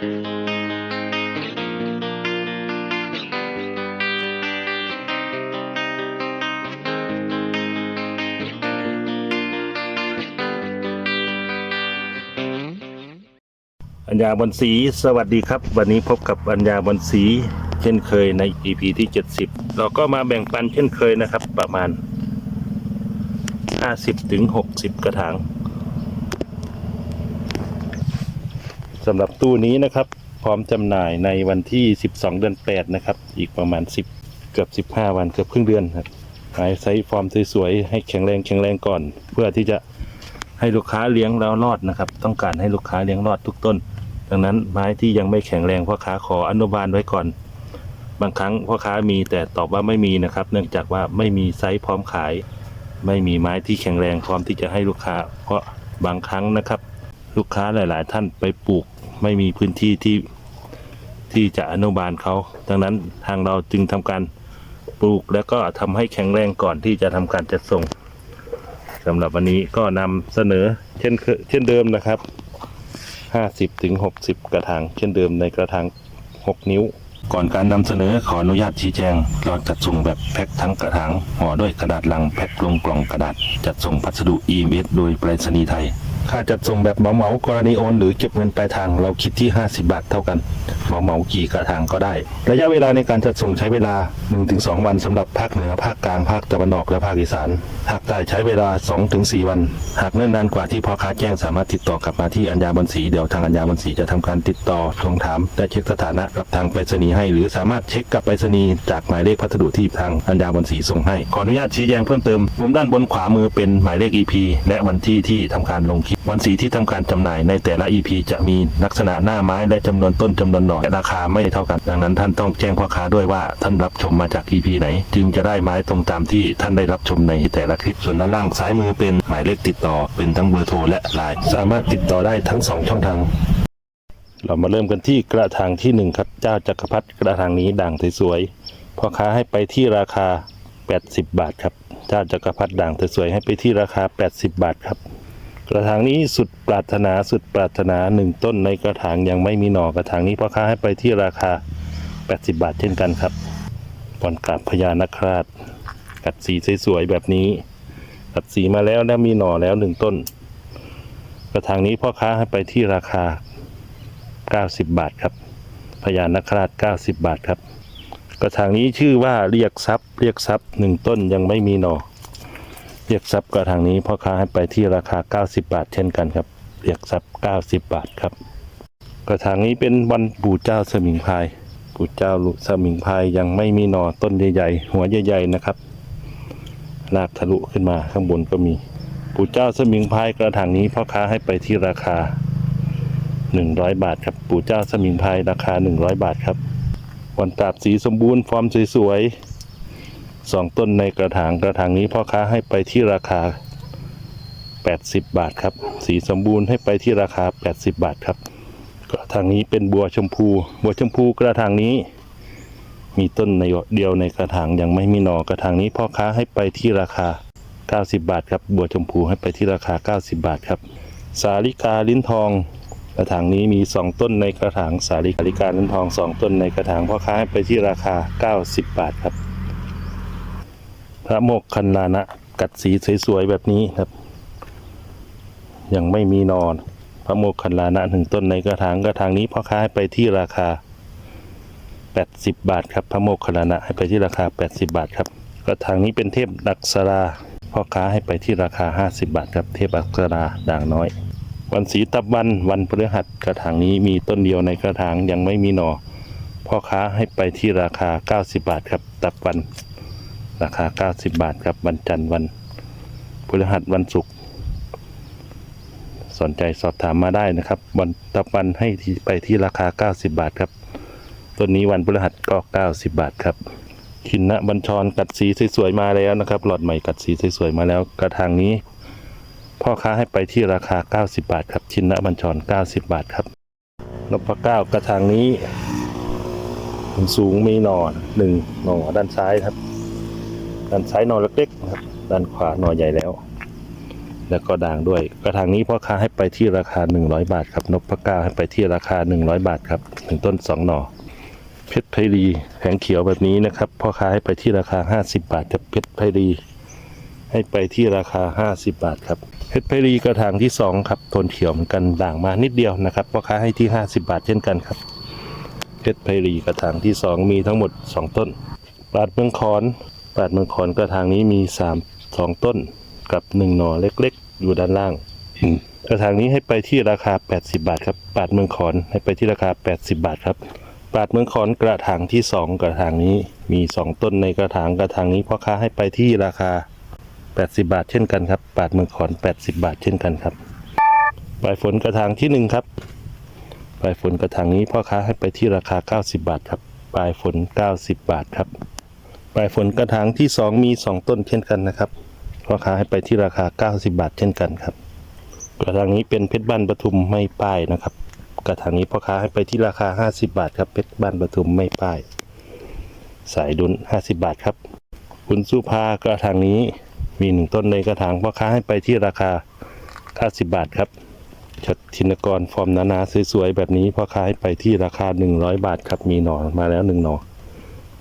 อัญญาบนสีสวัสดีครับ วันนี้พบกับอัญญาบนสีเช่นเคยใน EP ที่ 70 เราก็มาแบ่งปันเช่นเคยนะครับ ประมาณ 50ถึง60 กระถาง สำหรับตู้นี้นะครับ พร้อมจำหน่ายในวันที่ 12 เดือน 8 นะครับ อีกประมาณ 10 เกือบ 15 วันเกือบครึ่งเดือนครับหายไซส์ฟอร์มสวยๆให้แข็งแรงแข็งแรงก่อน เพื่อที่จะให้ลูกค้าเลี้ยงแล้วรอดนะครับ ต้องการให้ลูกค้าเลี้ยงรอดทุกต้น ดังนั้นไม้ที่ยังไม่แข็งแรงพ่อค้าขออนุบาลไว้ก่อน บางครั้งพ่อค้ามีแต่ตอบว่าไม่มีนะครับ เนื่องจากว่าไม่มีไซส์พร้อมขาย ไม่มีไม้ที่แข็งแรงพร้อมที่จะให้ลูกค้า เพราะบางครั้งนะครับ ลูกค้าหลาย ๆ ท่านไปปลูกไม่มีพื้นที่ที่ที่จะอนุบาลเขาดังนั้นทางเราจึงทำการปลูกแล้วก็ทำให้แข็งแรงก่อนที่จะทำการจัดส่งสำหรับวันนี้ก็นำเสนอเช่นเช่นเดิมนะครับ 50ถึง60กระถางเช่นเดิมในกระถาง6 นิ้ว ก่อนการนำเสนอขออนุญาตชี้แจง เราจัดส่งแบบแพ็คทั้งกระถางห่อด้วยกระดาษลังแพ็คลงกล่องกระดาษ จัดส่งพัสดุ EMS โดยไปรษณีย์ไทย ค่าจัดส่งแบบเหมาเหมากรณีโอน หรือเก็บเงินปลายทางเราคิดที่ 50 บาทเท่ากันเหมาเหมากี่กระถางก็ได้ ระยะเวลาในการจัดส่งใช้เวลา 1-2 วันสำหรับภาคเหนือภาคกลางภาคตะวันออกและภาคอีสานภาคใต้ใช้เวลา 2-4 วัน หากเนิ่นนานกว่าที่พ่อค้าแจ้งสามารถติดต่อกลับมาที่อัญญาบันสีเดี๋ยวทางอัญญาบันสีจะทำการติดต่อทวงถามและเช็คสถานะกับทางไปรษณีย์ให้ หรือสามารถเช็คกับไปรษณีย์จากหมายเลขพัสดุที่ทางอัญญาบันสีส่งให้ขออนุญาตชี้แจงเพิ่มเติมมุมด้านบนขวามือเป็นหมายเลข EP และวันที่ที่ทำการลงคลิปวันสีที่ทำการจำหน่ายในแต่ละ EP จะมีลักษณะหน้าไม้และจำนวนต้นจำนวนหน่อราคาไม่เท่ากัน ดังนั้นท่านต้องแจ้งพ่อค้าด้วยว่าท่านรับชมมาจาก EP ไหน จึงจะได้ไม้ตรงตามที่ท่านได้รับชมในแต่ละคลิปส่วนด้านล่างซ้ายมือเป็นหมายเลขติดต่อเป็นทั้งเบอร์โทรและไลน์สามารถติดต่อได้ทั้งสองช่องทางเรามาเริ่มกันที่กระถางที่หนึ่งครับเจ้าจักรพรรดิกระถางนี้ด่างสวยๆพ่อค้าให้ไปที่ราคา 80 บาทครับ เจ้าจักรพรรดิด่างสวยๆให้ไปที่ราคา 80 บาทครับ กระถางนี้สุดปรารถนาสุดปรารถนาหนึ่งต้นในกระถางยังไม่มีหน่อกระถางนี้พ่อค้าให้ไปที่ราคา 80 บาทเช่นกันครับบอนกราบพญานาคราชกัดสีสวยๆแบบนี้กัดสีมาแล้วแล้วมีหน่อแล้วหนึ่งต้น กระถางนี้พ่อค้าให้ไปที่ราคา 90 บาทครับ พญานาคราช 90 บาทครับ กระถางนี้ชื่อว่าเรียกทรัพย์ เรียกทรัพย์หนึ่งต้นยังไม่มีหน่อ เรียกทรัพย์กระถางนี้พ่อค้าให้ไปที่ราคา 90 บาท เช่นกันครับ เรียกทรัพย์ 90 บาทครับกระถางนี้เป็นวันปู่เจ้าสมิงพายปู่เจ้าสมิงพายยังไม่มีหนอต้นใหญ่ๆหัวใหญ่ๆนะครับลากทะลุขึ้นมาข้างบนก็มีปู่เจ้าสมิงพายกระถางนี้พ่อค้าให้ไปที่ราคา 100 บาทครับปู่เจ้าสมิงพายราคา 100 บาทครับวันตราบสีสมบูรณ์ฟอร์มสวยๆ สองต้นในกระถางกระถางนี้พ่อค้าให้ไปที่ราคา 80 บาทครับ สีสมบูรณ์ให้ไปที่ราคา 80 บาทครับ กระถางนี้เป็นบัวชมพู บัวชมพูกระถางนี้ มีต้นในเดียวในกระถางยังไม่มีหนอกระถางนี้พ่อค้าให้ไปที่ราคา 90 บาทครับ บัวชมพูให้ไปที่ราคา 90 บาทครับ สาลิกาลิ้นทองกระถางนี้มี 2 ต้นในกระถางสาลิกาลิ้นทอง 2 ต้นในกระถางพ่อค้าให้ไปที่ราคา 90 บาทครับ ระโมกขันลานะกัดสีสวยๆแบบนี้ครับ ยังไม่มีนอน พระโมกขันลานะหนึ่งต้นในกระถางกระถางนี้พ่อค้าให้ไปที่ราคา 80 บาทครับพระโมกขันลานะให้ไปที่ราคา 80 บาทครับกระถางนี้เป็นเทพดักษราพ่อค้าให้ไปที่ราคา 50 บาทครับเทพอักษราด่างน้อย วันศีตับวันวันพฤหัสกระถางนี้มีต้นเดียวในกระถางยังไม่มีหนอพ่อค้าให้ไปที่ราคา 90 บาทครับ ตับวัน ราคา 90 บาทครับวันจันทร์วันพฤหัสวันศุกร์สนใจสอบถามมาได้นะครับ วันตับวันให้ไปที่ราคา 90 บาทครับต้นนี้วันพฤหัสก็ 90 บาทครับขินนะบัญชรกัดสีสวยๆมาแล้วนะครับ หลอดใหม่กัดสีสวยๆมาแล้วกระถางนี้ พ่อค้าให้ไปที่ราคา 90 บาทครับ ชินนะบัญชร 90 บาทครับนพเก้ากระถางนี้สูงมีหน่อหนึ่งหนอด้านซ้ายครับ ด้านซ้ายหน่อเล็กๆนะครับด้านขวาหน่อใหญ่แล้ว แล้วก็ด่างด้วย กระถางนี้พ่อค้าให้ไปที่ราคา 100 บาทครับนพเก้าให้ไปที่ราคา 100 บาทครับถึงต้น2หน่อเพชรไพรีแผงเขียวแบบนี้นะครับพ่อค้าให้ไปที่ราคา 50 บาทครับเพชรไพรีให้ไปที่ราคา 50 บาทครับเพชรไพรีกระถางที่สองครับโทนเขียวเหมือนกันด่างมานิดเดียวนะครับพ่อค้าให้ที่ 50 บาทเช่นกันครับเพชรไพรีกระถางที่สองมีทั้งหมด 2 ต้นปราดเมืองคอนาดเมืองคอนกระถางนี้มี3 2ต้นกับ1หน่อเล็กๆ อยู่ด้านล่างอืมกระถางนี้ให้ไปที่ราคา 80 บาทครับปราดเมืองคอนให้ไปที่ราคา 80 บาทครับปราดเมืองคอนกระถางที่ 2 กระถางนี้มี 2 ต้นในกระถางกระถางนี้พ่อค้าให้ไปที่ราคา 80 บาทเช่นกันครับปราดเมืองคอน 80 บาทเช่นกันครับปลายฝนกระถางที่หนึ่งครับปลายฝนกระถางนี้พ่อค้าให้ไปที่ราคา 90 บาทครับปลายฝน 90 บาทครับ ปลายฝนกระถางที่ 2 มี 2 ต้นเช่นกันนะครับพ่อค้าให้ไปที่ราคา 90 บาทเช่นกันครับ กระถางนี้เป็นเพชรบ้านปทุมไม่ป้ายนะครับ กระถางนี้พ่อค้าให้ไปที่ราคา 50 บาทครับเพชรบ้านปทุมไม่ป้าย สายดุล50 บาทครับ คุณสุภากระถางนี้มีหนึ่งต้นในกระถางพ่อค้าให้ไปที่ราคา 90 บาทครับชัดธินกรฟอร์มหนาๆสวยๆแบบนี้พ่อค้าให้ไปที่ราคา 100 บาทครับมีหน่อมาแล้ว1หน่อ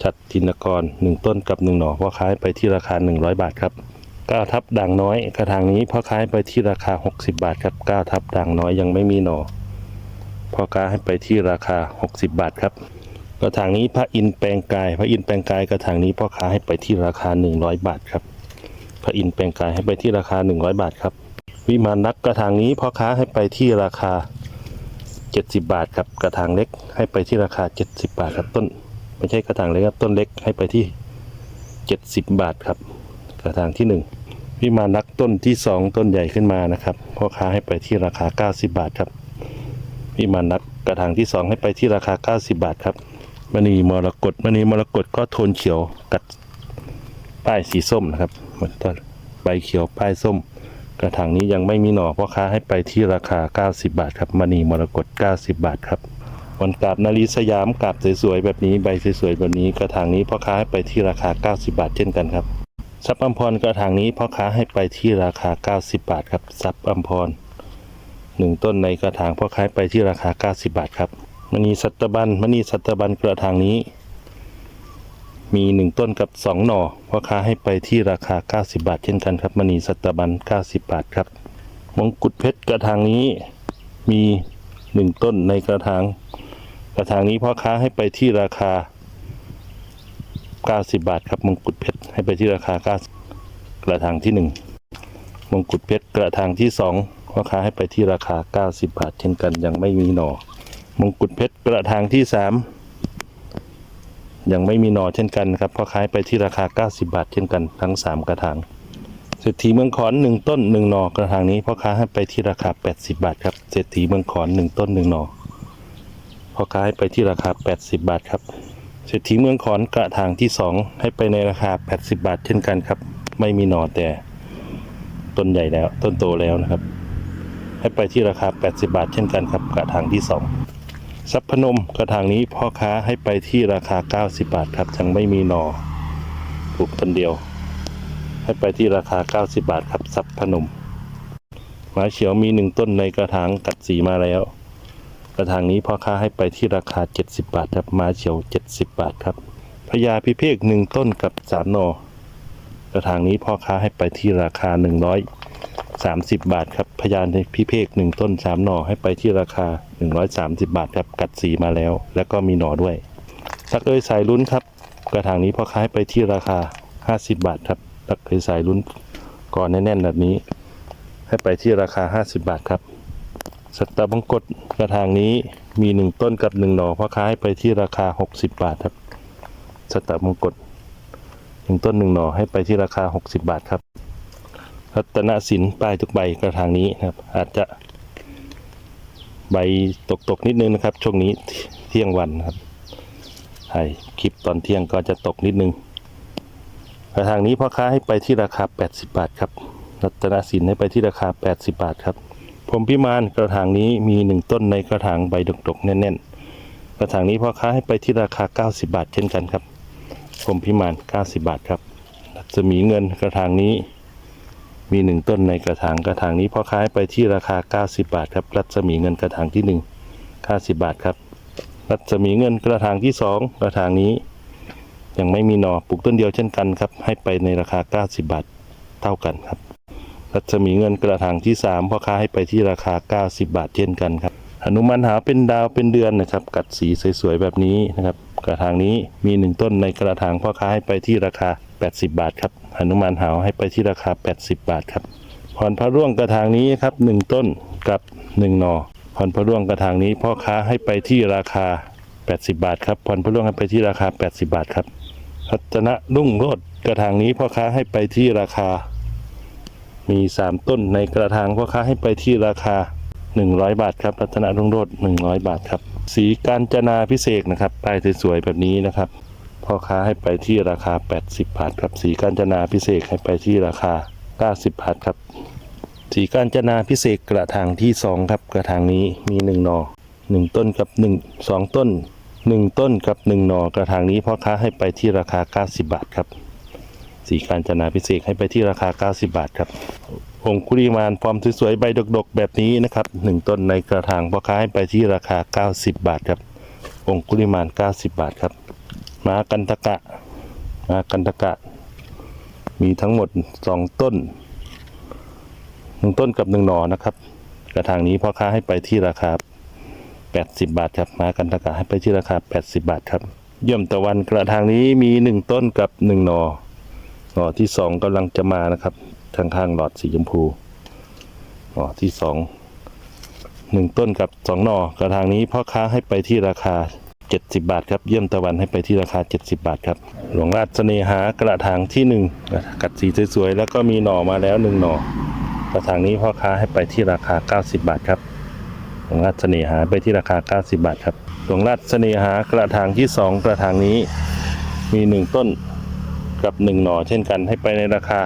ชัดธินกร 1 ต้นกับ 1 หน่อพ่อค้าให้ไปที่ราคา 100 บาทครับ9ทับด่างน้อยกระถางนี้พ่อค้าให้ไปที่ราคา 60 บาทครับ9ทับด่างน้อยยังไม่มีหน่อพ่อค้าให้ไปที่ราคา 60 บาทครับ กระถางนี้พระอินแปลงกายพระอินแปลงกายกระถางนี้พ่อค้าให้ไปที่ราคา 100 บาทครับพระอินแปลงกายให้ไปที่ราคา 100 บาทครับ วิมานนักกระถางนี้พ่อค้าให้ไปที่ราคา 70 บาทครับกระถางเล็กให้ไปที่ราคา 70 บาทครับต้น ไม่ใช่กระถางเล็กครับ ต้นเล็กให้ไปที่ 70 บาทครับ กระถางที่1วิมานักต้นที่ 2 ต้นใหญ่ขึ้นมานะครับพ่อค้าให้ไปที่ราคา 90 บาทครับวิมานักกระถางที่ 2 ให้ไปที่ราคา 90 บาทครับมณีมรกตมณีมรกตก็โทนเขียวกัดป้ายสีส้มนะครับมือนต้นใบเขียวป้ายส้ม กระถางนี้ยังไม่มีหน่อพ่อค้าให้ไปที่ราคา 90 บาทครับมณีมรกต90 บาทครับ วันกาบนารีสยามกาบสวยๆแบบนี้ใบสวยๆแบบนี้กระถางนี้พ่อค้าให้ไปที่ราคา 90 บาทเช่นกันครับซับอัมพรกระถางนี้พ่อค้าให้ไปที่ราคา 90 บาทครับซับอัมพรหนึ่งต้นในกระถางพ่อค้าให้ไปที่ราคา 90 บาทครับมณีสัตบันมณีสัตบันกระถางนี้ มีหนึ่งต้นกับสองหน่อพ่อค้าให้ไปที่ราคา 90 บาท เช่นกันครับมณีสัตบัน 90 บาทครับมงกุฎเพชรกระถางนี้มีหนึ่งต้นในกระถาง ระถางนี้พ่อค้าให้ไปที่ราคา 90 บาทครับมงกุฎเพชรให้ไปที่ราคา 90 กระถางที่หนึ่งมงกุฎเพชรกระถางที่สองพ่อค้าให้ไปที่ราคา 90 บาท เช่นกันยังไม่มีหนอมงกุฎเพชรกระถางที่สามยังไม่มีหนอเช่นกันครับพ่อค้าไปที่ราคา 90 บาท เช่นกันทั้ง 3 กระถางเศรษฐีเมืองขอนหนึ่งต้นหนึ่งหนอกระถางนี้พ่อค้าให้ไปที่ราคา 80 บาทครับเศรษฐีเมืองขอนหนึ่งต้นหนึ่งหนอ อค้าให้ไปที่ราคา 80 บาทครับเศรษฐีเมืองขอนกระถางที่ 2 ให้ไปในราคา 80 บาทเช่นกันครับ ไม่มีหนอแต่ต้นใหญ่แล้ว ต้นโตแล้วนะครับ ให้ไปที่ราคา 80 บาทเช่นกันครับ กระถางที่สองซับพนมกระถางนี้พ่อค้าให้ไปที่ราคา 90 บาทครับยังไม่มีหนอปลูกต้นเดียว ให้ไปที่ราคา 90 บาทครับซับพนมหมาเขียวมีหนึ่งต้นในกระถางกัดสีมาแล้ว ระถางนี้พ่อค้าให้ไปที่ราคา 70 บาทครับมาเขียว 70 บาทครับพญาพิเภกหนึ่งต้นกับสามหนอกระถางนี้พ่อค้าให้ไปที่ราคา 130 บาทครับพญาพิเภกหนึ่งต้นสามหนอให้ไปที่ราคา 130 บาทครับกัดสีมาแล้ว แล้วก็มีหนอด้วยสักเอยสายลุ้นครับ กระถางนี้พ่อค้าให้ไปที่ราคา 50 บาทครับสักเอยสายลุ้นก่อนแน่นๆแบบนี้ ให้ไปที่ราคา 50 บาทครับ สัตตบงกตกระถางนี้มีหนึ่งต้นกับหนึ่งหน่อพ่อค้าให้ไปที่ราคา 60 บาทครับ สัตตบงกตหนึ่งต้นหนึ่งหน่อให้ไปที่ราคา 60 บาทครับ รัตนสินป้ายทุกใบกระถางนี้นะครับ อาจจะใบตกตกนิดนึงนะครับ ช่วงนี้เที่ยงวันครับถ่คลิปตอนเที่ยงก็จะตกนิดนึงกระถางนี้พ่อค้าให้ไปที่ราคา 80 บาทครับ รัตนสินให้ไปที่ราคา 80 บาทครับ ผมพิมานกระถางนี้มีหนึ่งต้นในกระถางใบดกๆแน่นๆ กระถางนี้พ่อค้าให้ไปที่ราคา 90 บาทเช่นกันครับ ผมพิมาน 90 บาทครับรัศมีเงินกระถางนี้มีหนึ่งต้นในกระถางกระถางนี้พ่อค้าให้ไปที่ราคา 90 บาทครับ รัศมีเงินกระถางที่หนึ่ง90 บาทครับ รัศมีเงินกระถางที่สองกระถางนี้ ยังไม่มีหนอปลูกต้นเดียวเช่นกันครับ ให้ไปในราคา 90 บาทเท่ากันครับ รัศมีเงินกระถางที่3พ่อค้าให้ไปที่ราคา 90 บาทเช่นกันครับหนุมานหาเป็นดาวเป็นเดือนนะครับ กัดสีสวยๆแบบนี้นะครับ กระถางนี้มีหนึ่งต้นในกระถางพ่อค้าให้ไปที่ราคา 80 บาทครับหนุมานหาวให้ไปที่ราคา 80 บาทครับพรพระร่วงกระถางนี้ครับหนึ่งต้นกับหนึ่งหนอพรพระร่วงกระถางนี้พ่อค้าให้ไปที่ราคา 80 บาทครับพรพระร่วงให้ไปที่ราคา 80 บาทครับรัตนรุ่งโรจน์กระถางนี้พ่อค้าให้ไปที่ราคา มี 3 ต้นในกระถางพ่อค้าให้ไปที่ราคา 100 บาทครับ รัตนรุ่งโรจน์100 บาทครับ สีกาญจนาพิเศษนะครับป้ายสวยๆแบบนี้นะครับพ่อค้าให้ไปที่ราคา 80 บาทครับ สีกาญจนาพิเศษให้ไปที่ราคา 90 บาทครับ สีกาญจนาพิเศษกระถางที่ 2 ครับ กระถางนี้มี 1 หนอ 1 ต้นกับ 1 2 ต้น 1 ต้นกับ 1 หนอกระถางนี้พ่อค้าให้ไปที่ราคา 90 บาทครับ สีการจนาพิเศษให้ไปที่ราคา 90 บาทครับองคุริมานฟอร์มสวยๆใบดกๆ แบบนี้นะครับหนึ่งต้นในกระถางพ่อค้าให้ไปที่ราคา 90 บาทครับองคุริมาน 90 บาทครับมากันตะกะมากันตะกะ มีทั้งหมด 2 ต้น1ต้นกับ1หน่อนะครับ กระถางนี้พ่อค้าให้ไปที่ราคา 80 บาทครับมากันตะกะให้ไปที่ราคา 80 บาทครับเยี่ยมตะวันกระถางนี้มี 1 ต้นกับ 1 หน่อ หน่อที่สองกำลังจะมานะครับทางข้างหลอดสีชมพูหน่อที่สองหนึ่งต้นกับสองหน่อกระถางนี้พ่อค้าให้ไปที่ราคา 70 บาทครับ เยี่ยมตะวันให้ไปที่ราคา 70 บาทครับ หลวงราชเสน่หากระถางที่หนึ่งกัดสีสวยๆแล้วก็มีหน่อมาแล้วหนึ่งหน่อกระถางนี้พ่อค้าให้ไปที่ราคา 90 บาทครับหลวงราชเสน่หาไปที่ราคา 90 บาทครับหลวงราชเสน่หากระถางที่สองกระถางนี้มีหนึ่งต้น กับ 1 หน่อเช่นกันให้ไปในราคา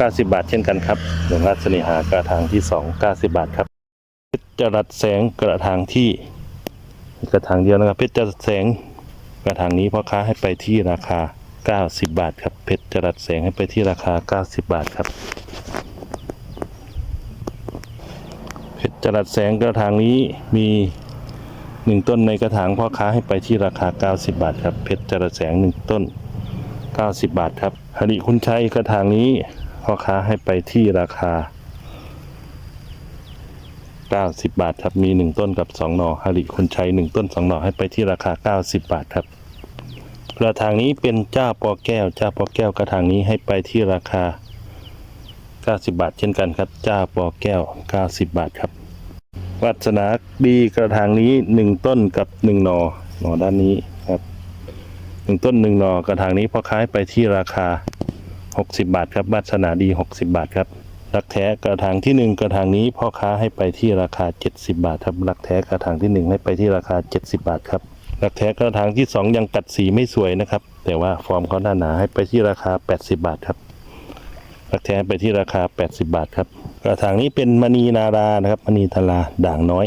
90 บาทเช่นกันครับหลวงราชเสน่หากระถางที่ 2 90 บาทครับเพชรจรัสแสงกระถางที่กระถางเดียวนะครับเพชรจรัสแสงกระถางนี้พ่อค้าให้ไปที่ราคา 90 บาทครับเพชรจรัสแสงให้ไปที่ราคา 90 บาทครับเพชรจรัสแสงกระถางนี้มีหนึ่งต้นในกระถางพ่อค้าให้ไปที่ราคา 90 บาทครับเพชรจรัสแสงหนึ่งต้น 90 บาทครับหริคุณชัยกระถางนี้พ่อค้าให้ไปที่ราคา 90 บาทครับมี 1 ต้นกับ 2 หน่อหริคุณชัย 1 ต้น 2 หน่อให้ไปที่ราคา 90 บาทครับกระถางนี้เป็นเจ้าปอแก้วเจ้าปอแก้วกระถางนี้ให้ไปที่ราคา 90 บาท เช่นกันครับเจ้าปอแก้ว 90 บาทครับวัสนาดีกระถางนี้ 1 ต้นกับ 1 หน่อหน่อด้านนี้ครับ นึ่งต้นหนึ่งหน่อกระถางนี้พ่อค้าให้ไปที่ราคา 60 บาทครับบัสนาดี 60 บาทครับรักแท้กระถางที่หนึ่งกระถางนี้พ่อค้าให้ไปที่ราคา 70 บาทครับรักแท้กระถางที่หนึ่งให้ไปที่ราคา 70 บาทครับรักแท้กระถางที่สองยังกัดสีไม่สวยนะครับ แต่ว่าฟอร์มเขาหนาหนาให้ไปที่ราคา 80 บาทครับรักแท้ไปที่ราคา 80 บาทครับกระถางนี้เป็นมณีนารานะครับมณีทลาด่างน้อย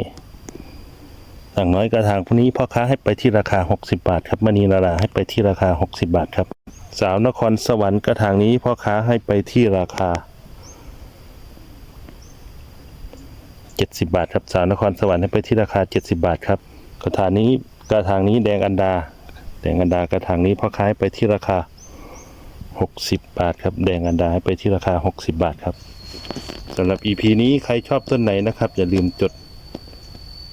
ต่างน้อยกระถางพวกนี้พ่อค้าให้ไปที่ราคา 60 บาทครับมณีนาราให้ไปที่ราคา 60 บาทครับ สาวนครสวรรค์กระถางนี้พ่อค้าให้ไปที่ราคา 70 บาทครับสาวนครสวรรค์ให้ไปที่ราคา 70 บาทครับกระถางนี้กระถางนี้แดงอันดา แดงอันดากระถางนี้พ่อค้าให้ไปที่ราคา 60 บาทครับแดงอันดาให้ไปที่ราคา 60 บาทครับสำหรับ EP นี้ใครชอบต้นไหนนะครับ อย่าลืมจด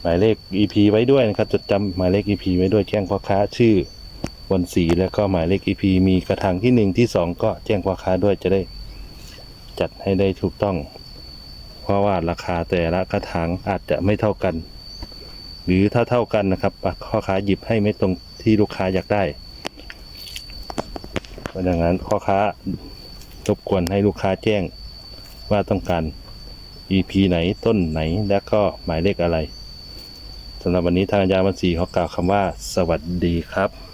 หมายเลข EP ไว้ด้วยนะครับจดจำหมายเลข EP ไว้ด้วยแจ้งพ่อค้าชื่อบนสีแล้วก็หมายเลข EP มีกระถางที่หนึ่งที่สองก็แจ้งพ่อค้าด้วยจะได้ จัดให้ได้ถูกต้อง เพราะว่าราคาแต่ละกระถางอาจจะไม่เท่ากัน หรือถ้าเท่ากันนะครับพ่อค้าหยิบให้ไม่ตรงที่ลูกค้าอยากได้เพราะดังนั้นพ่อค้ารบกวนให้ลูกค้าแจ้งว่าต้องการ EP ไหนต้นไหนและก็หมายเลขอะไร สำหรับวันนี้ทางอาจารย์วันศรีขอกล่าวคำว่า สวัสดีครับ